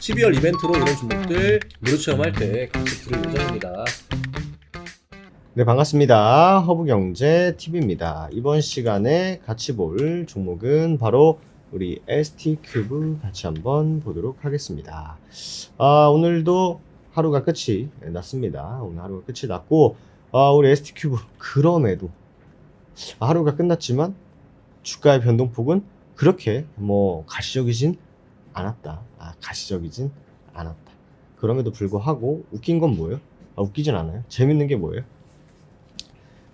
12월 이벤트로 이런 종목들 무료 체험할 때 같이 들을 예정입니다. 네, 반갑습니다. 허브경제 TV입니다. 이번 시간에 같이 볼 종목은 바로 우리 ST 큐브 같이 한번 보도록 하겠습니다. 아, 오늘도 하루가 끝이 났습니다. 오늘 하루가 끝이 났고, 아, 우리 ST 큐브 그럼에도 하루가 끝났지만 주가의 변동폭은 그렇게 뭐 가시적이진 않았다. 아, 가시적이진 않았다. 그럼에도 불구하고 웃긴 건 뭐예요? 아, 웃기진 않아요. 재밌는 게 뭐예요?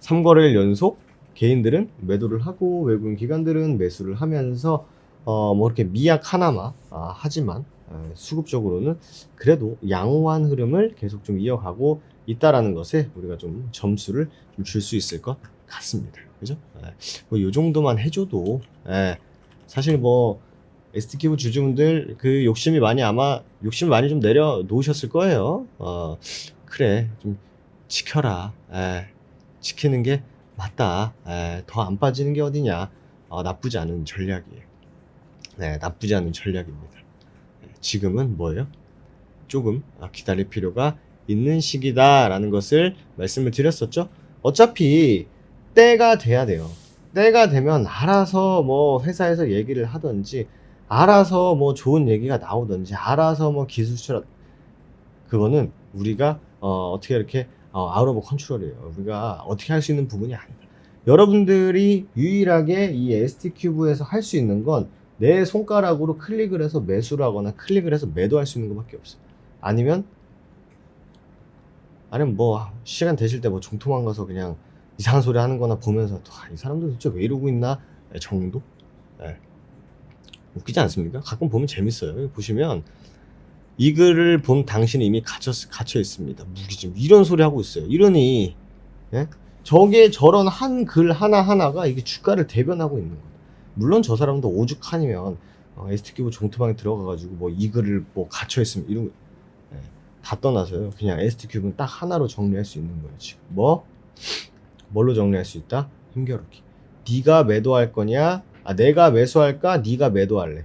3거래일 연속 개인들은 매도를 하고 외국인 기관들은 매수를 하면서 어, 뭐 이렇게 미약 하나마 아, 하지만 에, 수급적으로는 그래도 양호한 흐름을 계속 좀 이어가고 있다라는 것에 우리가 좀 점수를 좀 줄 수 있을 것 같습니다. 그죠? 예. 뭐요 정도만 해줘도 예, 사실 뭐 ST큐브 주주분들 그 욕심이 많이 아마 욕심을 많이 좀 내려 놓으셨을 거예요. 어, 그래 좀 지켜라. 예, 지키는 게 맞다. 더 안 빠지는 게 어디냐. 어, 나쁘지 않은 전략이에요. 네, 나쁘지 않은 전략입니다. 예, 지금은 뭐예요? 조금 아, 기다릴 필요가 있는 시기다라는 것을 말씀을 드렸었죠. 어차피 때가 돼야 돼요. 때가 되면 알아서 뭐 회사에서 얘기를 하든지 알아서 뭐 좋은 얘기가 나오든지 알아서 뭐 기술 수출 그거는 우리가 어, 어떻게 이렇게 어, 아웃 오브 컨트롤이에요. 우리가 어떻게 할 수 있는 부분이 아니다. 여러분들이 유일하게 이 ST 큐브에서 할 수 있는 건 내 손가락으로 클릭을 해서 매수를 하거나 클릭을 해서 매도할 수 있는 것밖에 없어요. 아니면 아니면 뭐 시간 되실 때 뭐 종토만 가서 그냥 이상한 소리 하는 거나 보면서 아, 이 사람들 진짜 왜 이러고 있나 네, 정도? 네. 웃기지 않습니까? 가끔 보면 재밌어요. 보시면 이 글을 본 당신은 이미 갇혀, 갇혀 있습니다. 무기징. 이런 소리 하고 있어요. 이러니, 예? 저게 저런 한 글 하나하나가 이게 주가를 대변하고 있는 거예요. 물론 저 사람도 오죽하니면, 어, ST큐브 종토방에 들어가가지고 뭐 이 글을 뭐 갇혀 있으면 이런, 거, 예, 다 떠나서요. 그냥 ST큐브는 딱 하나로 정리할 수 있는 거예요. 지금. 뭐? 뭘로 정리할 수 있다? 힘겨루기. 네가 매도할 거냐? 아, 내가 매수할까? 네가 매도할래.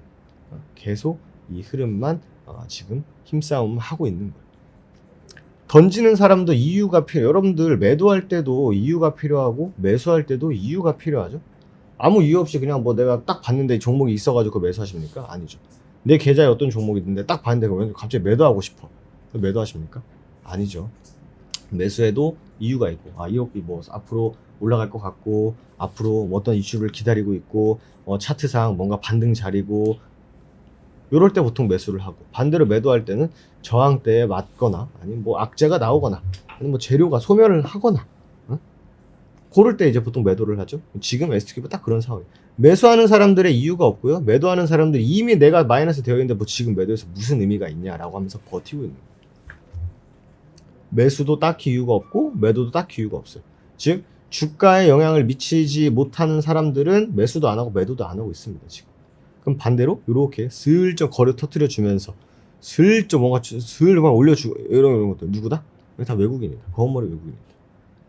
어, 계속 이 흐름만 어, 지금 힘싸움을 하고 있는 거예요. 던지는 사람도 이유가 필요. 여러분들 매도할 때도 이유가 필요하고 매수할 때도 이유가 필요하죠. 아무 이유 없이 그냥 뭐 내가 딱 봤는데 종목이 있어가지고 매수하십니까? 아니죠. 내 계좌에 어떤 종목이 있는데 딱 봤는데 왜 갑자기 매도하고 싶어? 매도하십니까? 아니죠. 매수해도 이유가 있고 아 이렇게 뭐 앞으로 올라갈 것 같고 앞으로 뭐 어떤 이슈를 기다리고 있고 어, 차트상 뭔가 반등 자리고 요럴 때 보통 매수를 하고 반대로 매도할 때는 저항대에 맞거나 아니면 뭐 악재가 나오거나 아니면 뭐 재료가 소멸을 하거나 어? 그럴 때 이제 보통 매도를 하죠. 지금 ST큐브 딱 그런 상황이에요. 매수하는 사람들의 이유가 없고요. 매도하는 사람들이 이미 내가 마이너스 되어 있는데 뭐 지금 매도해서 무슨 의미가 있냐라고 하면서 버티고 있는 거예요 매수도 딱히 이유가 없고 매도도 딱히 이유가 없어요 즉 주가에 영향을 미치지 못하는 사람들은 매수도 안 하고 매도도 안 하고 있습니다 지금 그럼 반대로 이렇게 슬쩍 거래 터트려 주면서 슬쩍 뭔가 주- 슬만 올려주고 이런 이런 것들 누구다? 다 외국인이다. 검은머리 외국인이다.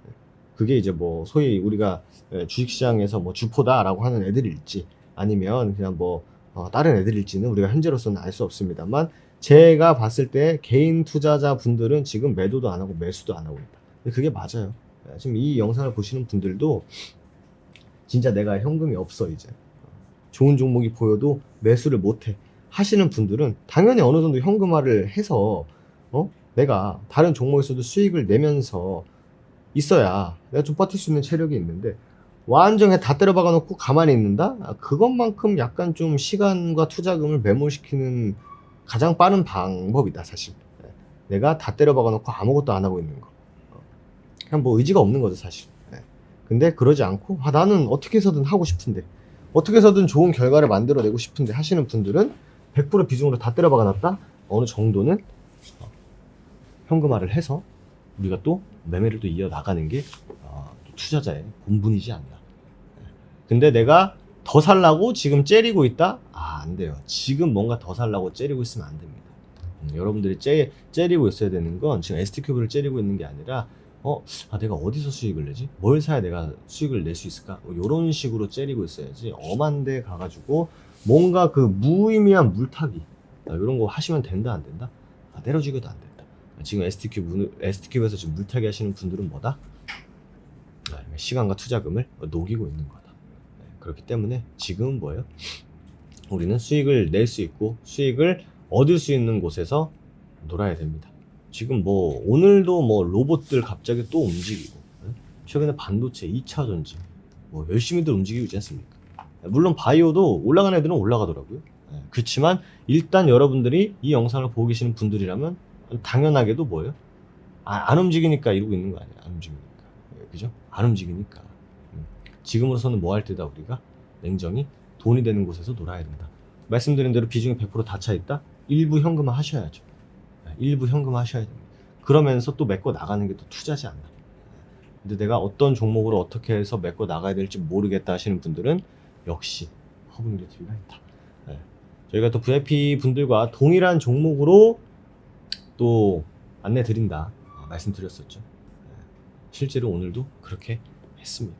예. 그게 이제 뭐 소위 우리가 예, 주식시장에서 뭐 주포다라고 하는 애들일지 아니면 그냥 뭐 어, 다른 애들일지는 우리가 현재로서는 알 수 없습니다만 제가 봤을 때 개인 투자자 분들은 지금 매도도 안 하고 매수도 안 하고 있다. 그게 맞아요. 예, 지금 이 영상을 보시는 분들도 진짜 내가 현금이 없어 이제 좋은 종목이 보여도 매수를 못해 하시는 분들은 당연히 어느 정도 현금화를 해서 어 내가 다른 종목에서도 수익을 내면서 있어야 내가 좀 버틸 수 있는 체력이 있는데 완전히 다 때려 박아 놓고 가만히 있는다 아, 그것만큼 약간 좀 시간과 투자금을 매몰시키는 가장 빠른 방법이다 사실 네. 내가 다 때려 박아 놓고 아무것도 안 하고 있는 거 어. 그냥 뭐 의지가 없는 거죠 사실 네. 근데 그러지 않고 아 나는 어떻게 해서든 하고 싶은데 어떻게 해서든 좋은 결과를 만들어내고 싶은데 하시는 분들은 100% 비중으로 다 때려 박아 놨다? 어느 정도는 어, 현금화를 해서 우리가 또 매매를 또 이어나가는 게 어, 또 투자자의 본분이지 않나. 네. 근데 내가 더 살라고 지금 째리고 있다? 아, 안 돼요. 지금 뭔가 더 살라고 째리고 있으면 안 됩니다. 음, 여러분들이 째, 째리고 있어야 되는 건 지금 ST큐브를 째리고 있는 게 아니라 어, 아, 내가 어디서 수익을 내지? 뭘 사야 내가 수익을 낼 수 있을까? 뭐 이런 식으로 째리고 있어야지. 엄한 데 가가지고 뭔가 그 무의미한 물타기, 이런 거 하시면 된다 안 된다? 아, 때려주기도 안 된다. 지금 STQ 문, STQ에서 지금 물타기 하시는 분들은 뭐다? 아, 시간과 투자금을 녹이고 있는 거다. 네, 그렇기 때문에 지금은 뭐예요? 우리는 수익을 낼 수 있고 수익을 얻을 수 있는 곳에서 놀아야 됩니다. 지금 뭐 오늘도 뭐 로봇들 갑자기 또 움직이고 예? 최근에 반도체 2차 전지 뭐 열심히들 움직이고 있지 않습니까? 물론 바이오도 올라가는 애들은 올라가더라고요. 예, 그렇지만 일단 여러분들이 이 영상을 보고 계시는 분들이라면 당연하게도 뭐예요? 아, 안 움직이니까 이러고 있는 거 아니에요? 안 움직이니까. 예, 그죠? 안 움직이니까. 음. 지금으로서는 뭐 할 때다 우리가 냉정히 돈이 되는 곳에서 놀아야 된다. 말씀드린 대로 비중이 100%다 차 있다? 일부 현금화 하셔야죠. 예, 일부 현금화 하셔야 됩니다. 그러면서 또 메꿔 나가는 게 또 투자지 않나. 근데 내가 어떤 종목으로 어떻게 해서 메꿔 나가야 될지 모르겠다 하시는 분들은 역시 허브민드 TV가 있다. 예. 저희가 또 VIP 분들과 동일한 종목으로 또 안내 드린다 어, 말씀드렸었죠. 예. 실제로 오늘도 그렇게 했습니다.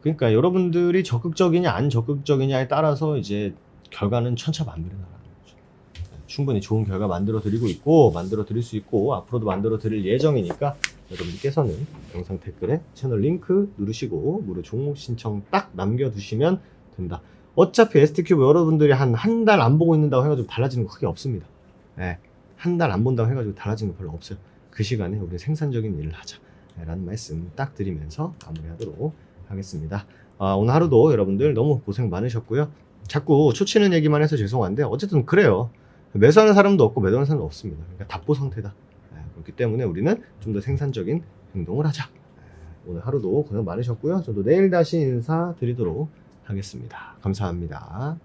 그러니까 여러분들이 적극적이냐 안 적극적이냐에 따라서 이제 결과는 천차만별이 나가는 거죠. 예, 충분히 좋은 결과 만들어 드리고 있고 만들어 드릴 수 있고 앞으로도 만들어 드릴 예정이니까 여러분께서는 영상 댓글에 채널 링크 누르시고 무료 종목 신청 딱 남겨두시면 된다. 어차피 ST큐브 여러분들이 한 한 달 안 보고 있는다고 해가지고 달라지는 거 크게 없습니다. 예, 한달 안 본다고 해가지고 달라지는 거 별로 없어요. 그 시간에 우리 생산적인 일을 하자. 예, 라는 말씀 딱 드리면서 마무리하도록 하겠습니다. 아, 오늘 하루도 여러분들 너무 고생 많으셨고요. 자꾸 초치는 얘기만 해서 죄송한데 어쨌든 그래요. 매수하는 사람도 없고 매도하는 사람도 없습니다. 그러니까 답보 상태다. 예, 그렇기 때문에 우리는 좀 더 생산적인 행동을 하자. 예, 오늘 하루도 고생 많으셨고요. 저도 내일 다시 인사드리도록 하겠습니다. 감사합니다.